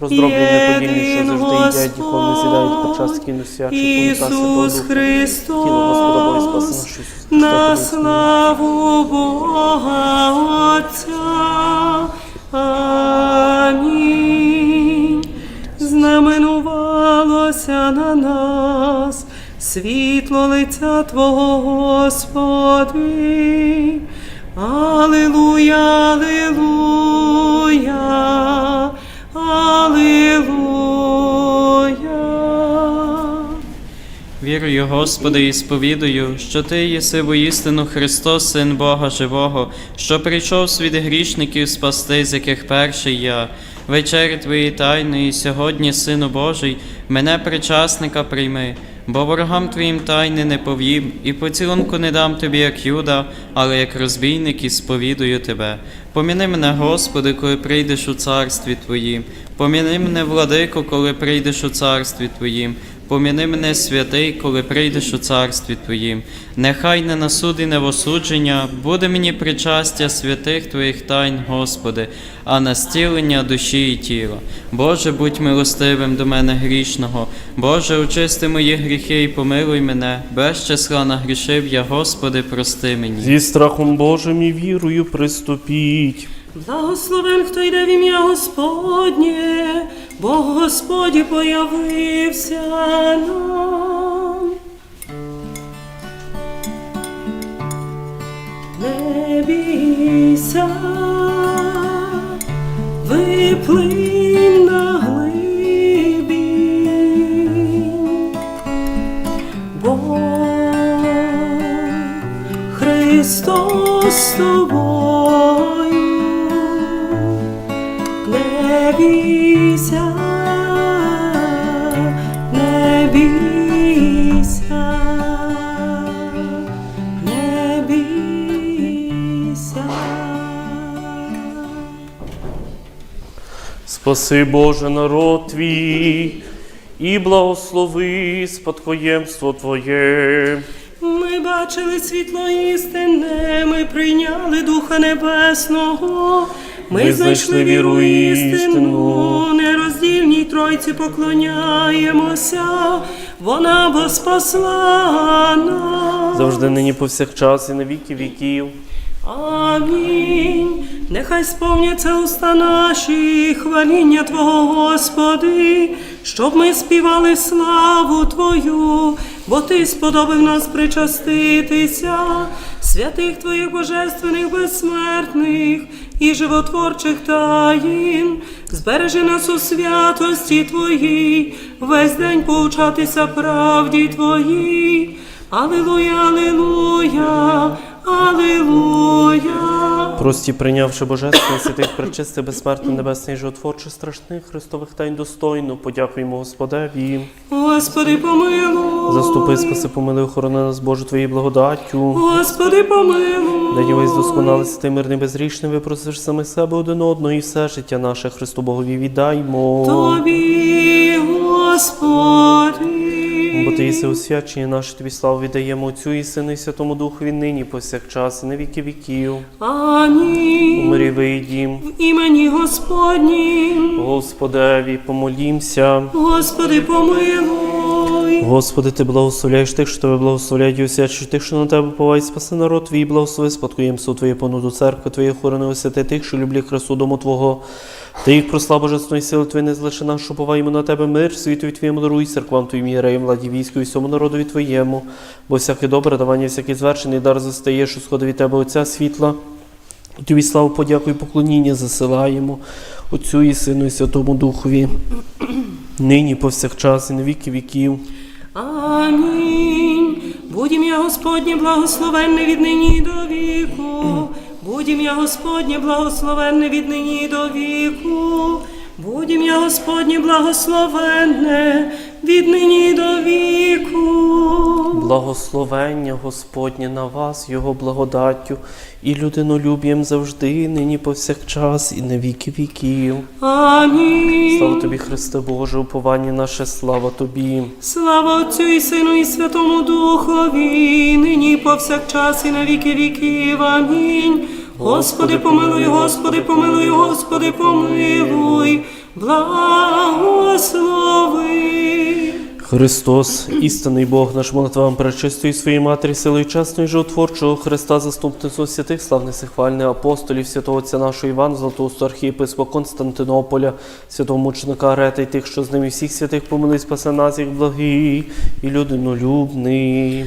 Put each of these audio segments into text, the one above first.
Роздроблені неподільні, що завжди їдять, духовно з'їдають Господь, почастки носячі, Ісус Христос, на славу Бога Отця. Амінь. Знаменувалося на нас світло лиця Твого, Господи. Алілуя, алілуя, Вірую, Господи, і сповідую, що Ти єси воістину Христос, Син Бога Живого, що прийшов світ грішників спасти, з яких перший я. Вечері Твої тайної, сьогодні, Сину Божий, мене причасника прийми, бо ворогам Твоїм тайни не повім, і поцілунку не дам Тобі, як Юда, але як розбійник і сповідую Тебе. Поміни мене, Господи, коли прийдеш у царстві Твоїм. Поміни мене, владико, коли прийдеш у царстві Твоїм. Поміни мене, святий, коли прийдеш у царстві Твоїм. Нехай не на суд і не осудження, буде мені причастя святих Твоїх тайн, Господи, а на стілення душі і тіла. Боже, будь милостивим до мене грішного. Боже, очисти мої гріхи і помилуй мене. Без числа нагрішив я, Господи, прости мені. Зі страхом Божим і вірою приступіть. Благословен, хто йде в ім'я Господнє, бо Господь появився нам. Спаси Боже народ твій і благослови спадкоємство Твоє. Ми бачили світло істинне, ми прийняли Духа Небесного. Ми, Ми знайшли віру істину, нероздільній Тройці поклоняємося, вона бо спасла нас. Завжди нині повсякчас і на віки віків. Амінь. Нехай сповняться уста наші хваління Твого, Господи, щоб ми співали славу Твою, бо Ти сподобав нас причаститися, святих Твоїх божественних безсмертних і животворчих таїн. Збережи нас у святості Твоїй, весь день поучатися правді Твоїй. Алілуя, алілуя, Прості, прийнявши божественних святих пречисти, безсмертно небесний животворче страшних Христових тайн достойно, подякуємо Господеві. Господи, помилуй. Заступи, спаси, помилуй, охорони нас, Боже, Твоєю благодаттю. Господи, помилуй. Дай весь досконалий ти мирний безрічний, випросиш саме себе один одного і все життя наше Христу Богові віддаймо. Тобі, Господи. Бо ти єси освячення наше, тобі славу віддаємо Отцю і Сину і Святому Духові нині повсякчас і на віки віків. Амінь. Умирі вийдім. В імені Господнім. Господеві, помолімся. Господи, помилуй. Господи, ти благословляєш тих, що тебе благословляють, і освячуєш тих, що на тебе повають, спаси народ твій, благослови, спадкоємство Твоє понуду церкви, Твоє охорони освяти тих, що люблять красу дому Твого. Ти їх прослав божественної сили Твої не злиши нас, поваємо на тебе мир, світові Твоєму даруй, церквам Твоїм єреям, владі війську і всьому народові Твоєму, бо всяке добре давання, всякий звершений дар застає, що сходить від тебе Отця світла. Тобі славу, подяку і поклоніння засилаємо Отцю і Сину і Святому Духові, нині повсякчас і на віки віків. Амінь. Будь ім'я Господнє благословенне від нині до віку. Будь ім'я Господнє благословенне від нині до віку. Будь ім'я Господнє благословенне від нині до віку. Благословення Господнє на вас, Його благодаттю і людинолюбієм завжди, нині повсякчас і на віки віків. Амінь. Слава тобі, Христе Боже, уповання наше, слава тобі. Слава Отцю і Сину і Святому Духові, нині повсякчас і на віки віків. Амінь. Господи, помилуй, Господи, помилуй, Господи, помилуй. благослови. Христос, істинний Бог, наш молитвам пречистої своєї матері, силою чесної животворчого Христа, заступницю святих, славних сихвальних апостолів, святого отця нашого Івана, Златоусту архієпископа Константинополя, святого мученика Арета і тих, що з ним і всіх святих помились, спасе нас, їх благий і людинолюбний.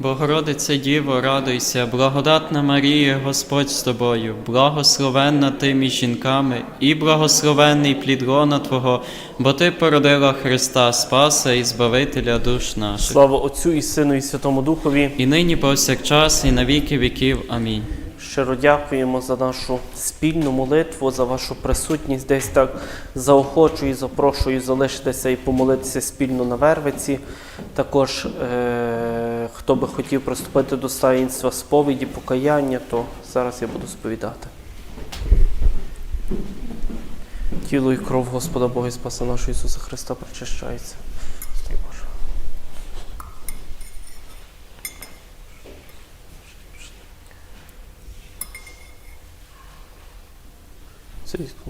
Богородице Діво, радуйся, благодатна Марія, Господь з тобою, благословенна ти між жінками, і благословенний плід лона Твого, бо Ти породила Христа, Спаса і Збавителя душ наших. Слава Отцю і Сину, і Святому Духові. І нині повсякчас, і на віки віків. Амінь. Щиро дякуємо за нашу спільну молитву, за вашу присутність. Десь так заохочую і запрошую залишитися і помолитися спільно на Вервиці. Також, е- хто би хотів приступити до таїнства сповіді, покаяння, то зараз я буду сповідати. Тіло і кров Господа Бога і Спаса нашого Ісуса Христа причащається. Боже.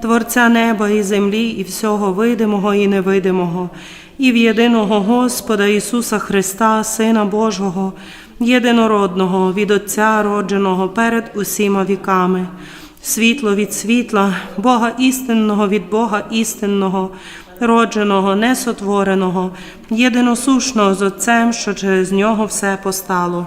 Творця неба і землі, і всього видимого і невидимого, і в єдиного Господа Ісуса Христа, Сина Божого, єдинородного, від Отця родженого перед усіма віками, світло від світла, Бога істинного від Бога істинного, родженого, несотвореного, єдиносушного з Отцем, що через нього все постало.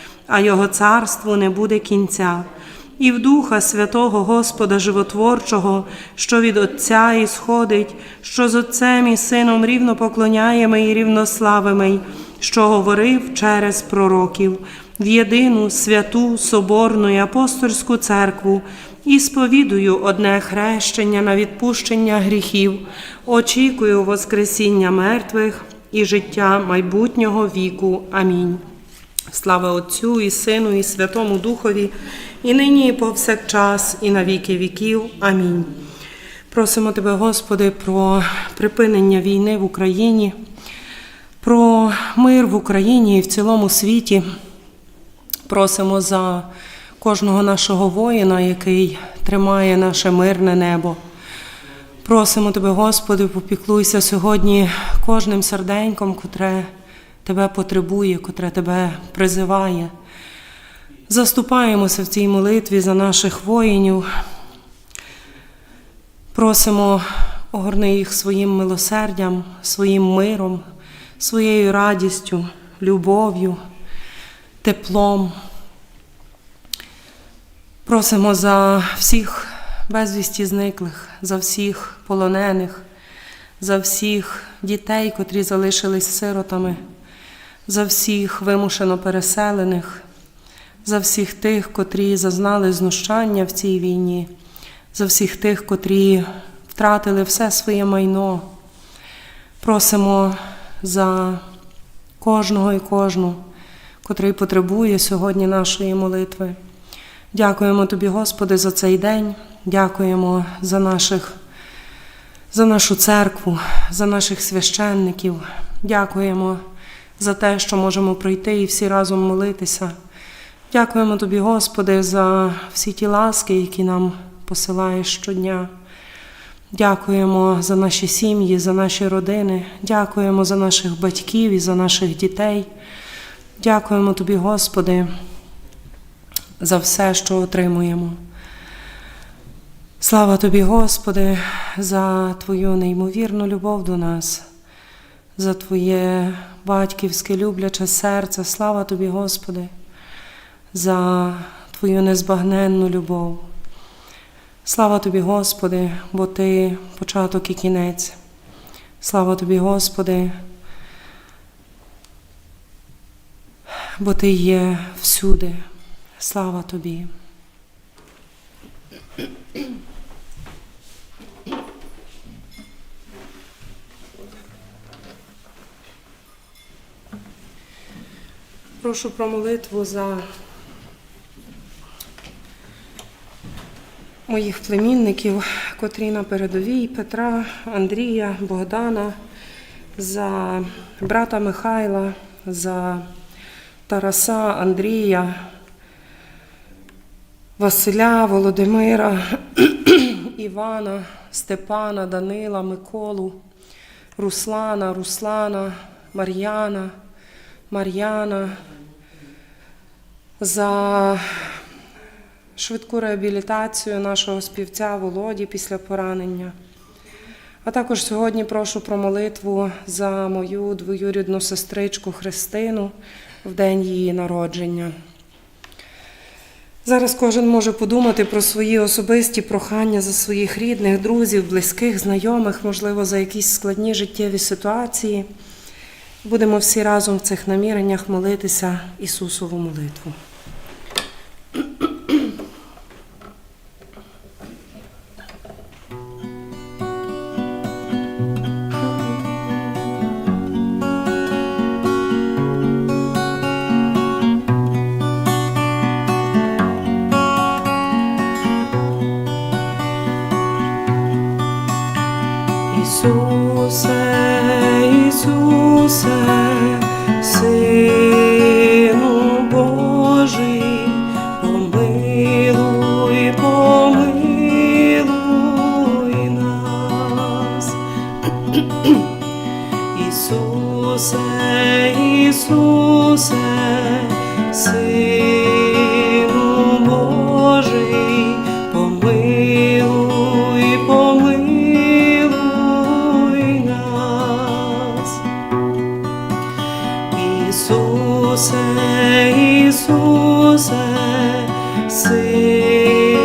а його царству не буде кінця. І в Духа Святого Господа Животворчого, що від Отця ісходить, що з Отцем і Сином рівно поклоняємо і рівнославимо, що говорив через пророків, в єдину святу Соборну і апостольську церкву, і сповідую одне хрещення на відпущення гріхів, очікую Воскресіння мертвих і життя майбутнього віку. Амінь. Слава Отцю і Сину, і Святому Духові, і нині, і повсякчас, і на віки віків. Амінь. Просимо Тебе, Господи, про припинення війни в Україні, про мир в Україні і в цілому світі. Просимо за кожного нашого воїна, який тримає наше мирне небо. Просимо Тебе, Господи, попіклуйся сьогодні кожним серденьком, котре Тебе потребує, котре Тебе призиває. Заступаємося в цій молитві за наших воїнів. Просимо, огорни їх своїм милосердям, своїм миром, своєю радістю, любов'ю, теплом. Просимо за всіх безвісті зниклих, за всіх полонених, за всіх дітей, котрі залишились сиротами, за всіх вимушено переселених, за всіх тих, котрі зазнали знущання в цій війні, за всіх тих, котрі втратили все своє майно. Просимо за кожного і кожну, котрий потребує сьогодні нашої молитви. Дякуємо Тобі, Господи, за цей день. Дякуємо за наших, за нашу церкву, за наших священників. Дякуємо за те, що можемо прийти і всі разом молитися. Дякуємо Тобі, Господи, за всі ті ласки, які нам посилаєш щодня. Дякуємо за наші сім'ї, за наші родини. Дякуємо за наших батьків і за наших дітей. Дякуємо Тобі, Господи, за все, що отримуємо. Слава Тобі, Господи, за Твою неймовірну любов до нас, за Твоє батьківське любляче серце. Слава Тобі, Господи, за Твою незбагненну любов. Слава Тобі, Господи, бо Ти початок і кінець. Слава Тобі, Господи, бо Ти є всюди. Слава Тобі. Прошу про молитву за моїх племінників, котрі на передовій Петра, Андрія, Богдана, за брата Михайла, за Тараса, Андрія, Василя, Володимира, Івана, Степана, Данила, Миколу, Руслана, Руслана, Мар'яна, Мар'яна, за швидку реабілітацію нашого співця Володі після поранення. А також сьогодні прошу про молитву за мою двоюрідну сестричку Христину в день її народження. Зараз кожен може подумати про свої особисті прохання за своїх рідних, друзів, близьких, знайомих, можливо, за якісь складні життєві ситуації. Будемо всі разом в цих наміреннях молитися Ісусову молитву. Mm-hmm. Ісусе, Ісусе, Сину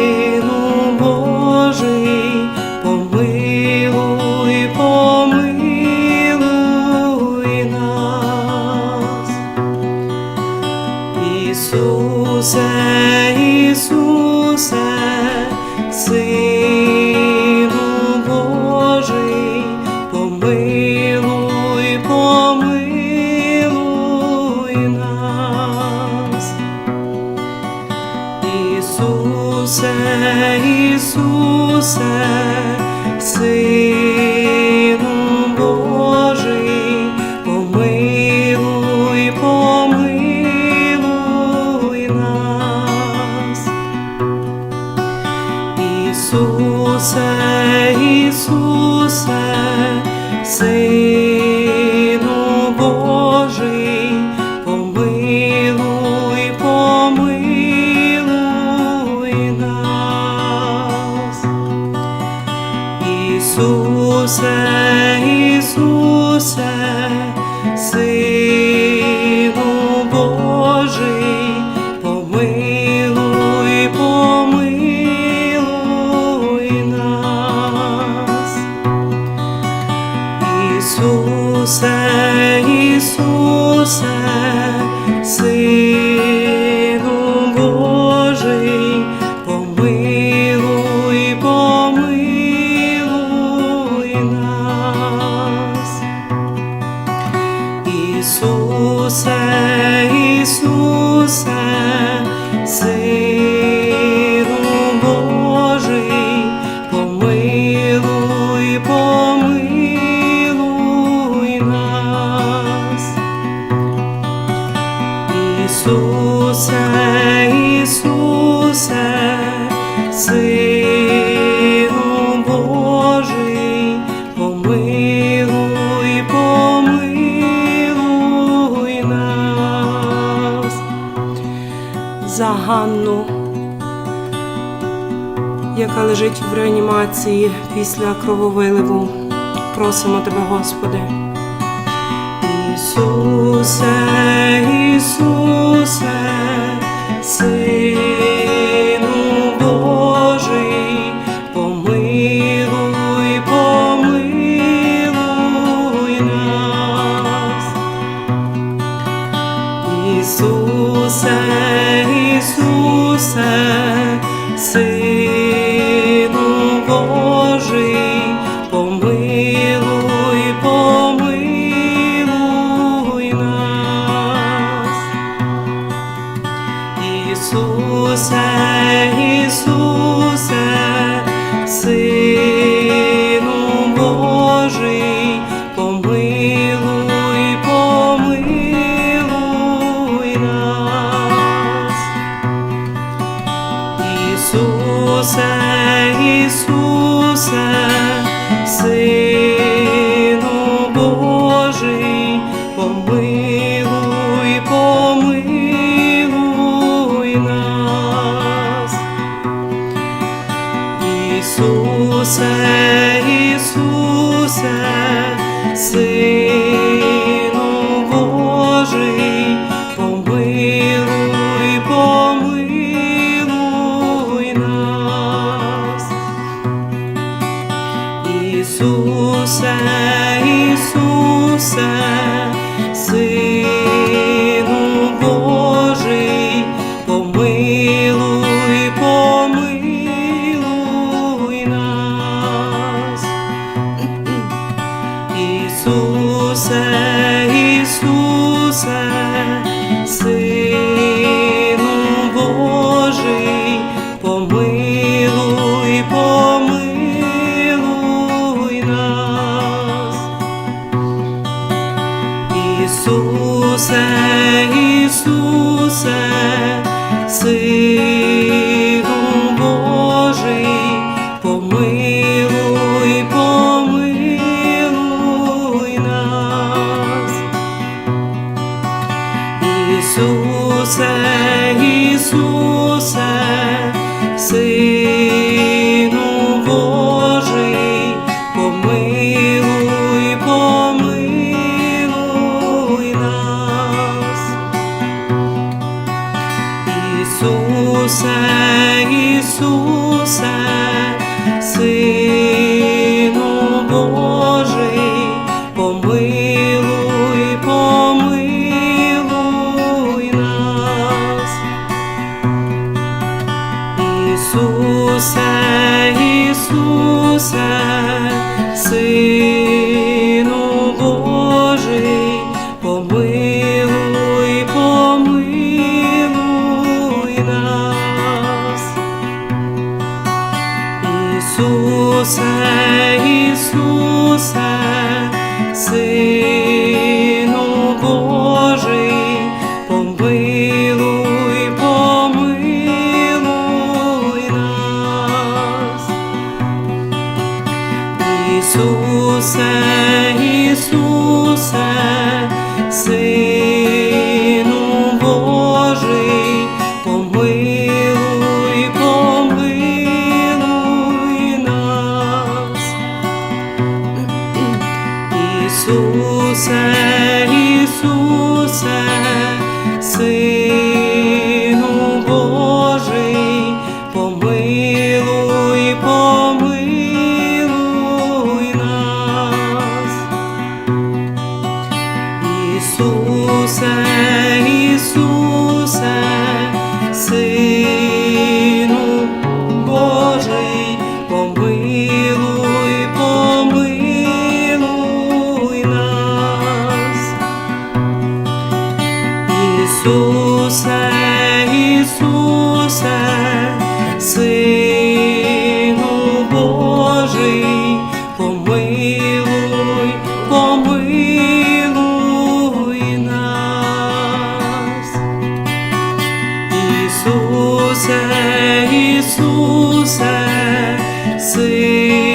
Анну, яка лежить в реанімації після крововиливу. Просимо тебе, Господи. Ісусе, Ісусе, Син. Ісусе, Ісусе, Син. Ісусе, Ісусе, Сину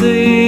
Сину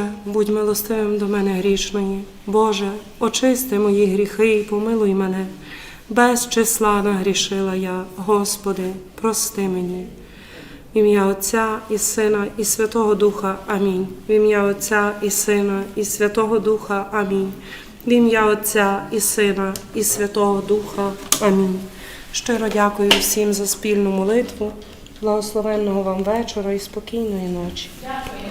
Боже, будь милостивим до мене грішної. Боже, очисти мої гріхи і помилуй мене. Без числа нагрішила я, Господи, прости мені. В ім'я Отця і Сина, і Святого Духа. Амінь. В ім'я Отця і Сина, і Святого Духа. Амінь. В ім'я Отця і Сина, і Святого Духа. Амінь. Щиро дякую всім за спільну молитву. Благословенного вам вечора і спокійної ночі. Дякую.